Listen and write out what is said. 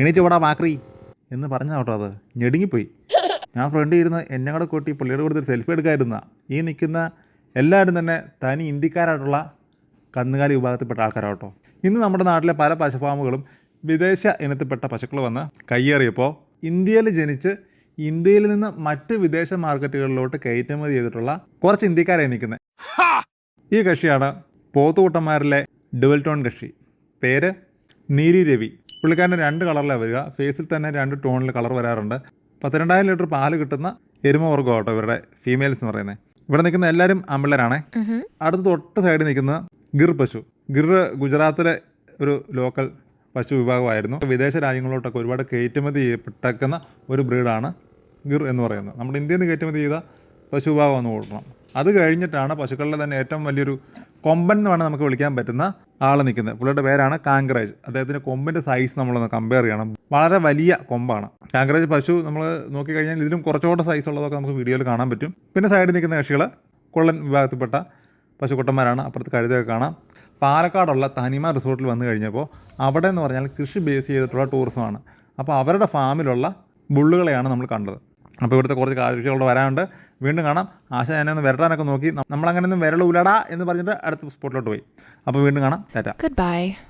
എണീറ്റ് പോടാ മാക്രി? എന്ന് പറഞ്ഞ കേട്ടോ അത്. ഞെടുങ്ങിപ്പോയി. ഞാൻ ഫ്രണ്ട് ഇരുന്ന് എന്നെ കൂടെ കൂട്ടി പുള്ളിയുടെ കൂടെ സെൽഫി എടുക്കാതിരുന്ന. ഈ നിൽക്കുന്ന എല്ലാവരും തന്നെ തനി ഇന്ത്യക്കാരായിട്ടുള്ള കന്നുകാലി വിഭാഗത്തിൽപ്പെട്ട ആൾക്കാരാട്ടോ ഇന്ന് നമ്മുടെ നാട്ടിലെ പല പശുഫാമുകളും വിദേശ ഇനത്തിൽപ്പെട്ട പശുക്കൾ വന്ന് കയ്യേറിയപ്പോൾ ഇന്ത്യയിൽ ജനിച്ച് ഇന്ത്യയിൽ നിന്ന് മറ്റ് വിദേശ മാർക്കറ്റുകളിലോട്ട് കയറ്റുമതി ചെയ്തിട്ടുള്ള കുറച്ച് ഇന്ത്യക്കാരായി നിൽക്കുന്നത് ഈ കക്ഷിയാണ് പോത്തുകൂട്ടന്മാരിലെ ഡുവൽ ടോൺ കക്ഷി. പേര് നീരി രവി പുള്ളിക്കാരന്റെ രണ്ട് കളറിലാണ് വരിക. ഫേസിൽ തന്നെ രണ്ട് ടോണിൽ കളർ വരാറുണ്ട്. പത്തിരണ്ടായിരം ലിറ്റർ പാൽ കിട്ടുന്ന എരുമവർഗം ആട്ടോ ഇവരുടെ ഫീമെയിൽസ് എന്ന് പറയുന്നത് ഇവിടെ നിൽക്കുന്ന എല്ലാവരും ആമ്പിള്ളേരാണേ അടുത്ത തൊട്ട് സൈഡിൽ നിൽക്കുന്ന ഗിർ പശു. ഗിർ ഗുജറാത്തിലെ ഒരു ലോക്കൽ പശു വിഭാഗമായിരുന്നു. വിദേശ രാജ്യങ്ങളിലോട്ടൊക്കെ ഒരുപാട് കയറ്റുമതി ചെയ്യപ്പെട്ടേക്കുന്ന ഒരു ബ്രീഡാണ് ഗിർ എന്ന് പറയുന്നത്. നമ്മുടെ ഇന്ത്യയിൽ നിന്ന് കയറ്റുമതി ചെയ്ത പശു വിഭാഗം എന്ന് കൂട്ടണം അത് കഴിഞ്ഞിട്ടാണ് പശുക്കളുടെ തന്നെ ഏറ്റവും വലിയൊരു കൊമ്പൻ എന്ന് വേണം നമുക്ക് വിളിക്കാൻ പറ്റുന്ന ആൾ നിൽക്കുന്നത്. പുള്ളിയുടെ പേരാണ് കാങ്കറേജ് അദ്ദേഹത്തിന്റെ കൊമ്പിന്റെ സൈസ് നമ്മളൊന്ന് കമ്പയർ ചെയ്യണം. വളരെ വലിയ കൊമ്പാണ്. കാങ്കറേജ് പശു നമ്മൾ നോക്കിക്കഴിഞ്ഞാൽ ഇതിലും കുറച്ചുകൂടെ സൈസ് ഉള്ളതൊക്കെ നമുക്ക് വീഡിയോയിൽ കാണാൻ പറ്റും. പിന്നെ സൈഡിൽ നിൽക്കുന്ന കക്ഷികൾ കൊള്ളൻ വിഭാഗത്തിൽപ്പെട്ട പശുക്കുട്ടന്മാരാണ്. അപ്പുറത്ത് കഴുതയൊക്കെ കാണാം. പാലക്കാടുള്ള തനിമ റിസോർട്ടിൽ വന്നു കഴിഞ്ഞപ്പോൾ അവിടെ എന്ന് പറഞ്ഞാൽ കൃഷി ബേസ് ചെയ്തിട്ടുള്ള ടൂറിസമാണ് അപ്പോൾ അവരുടെ ഫാമിലുള്ള ബുള്ളുകളെയാണ് നമ്മൾ കണ്ടത്. അപ്പോൾ ഇവിടുത്തെ കുറച്ച് കാഴ്ചകളോട് വരാനുണ്ട്. വീണ്ടും കാണാം. ആശ എന്നെ ഒന്ന് വരട്ടാനൊക്കെ നോക്കി. നമ്മളങ്ങനെ ഒന്നും വിരളൂലടാ എന്ന് പറഞ്ഞിട്ട് അടുത്ത സ്പോട്ടിലോട്ട് പോയി. അപ്പോൾ വീണ്ടും കാണാം. ടാറ്റ. Goodbye.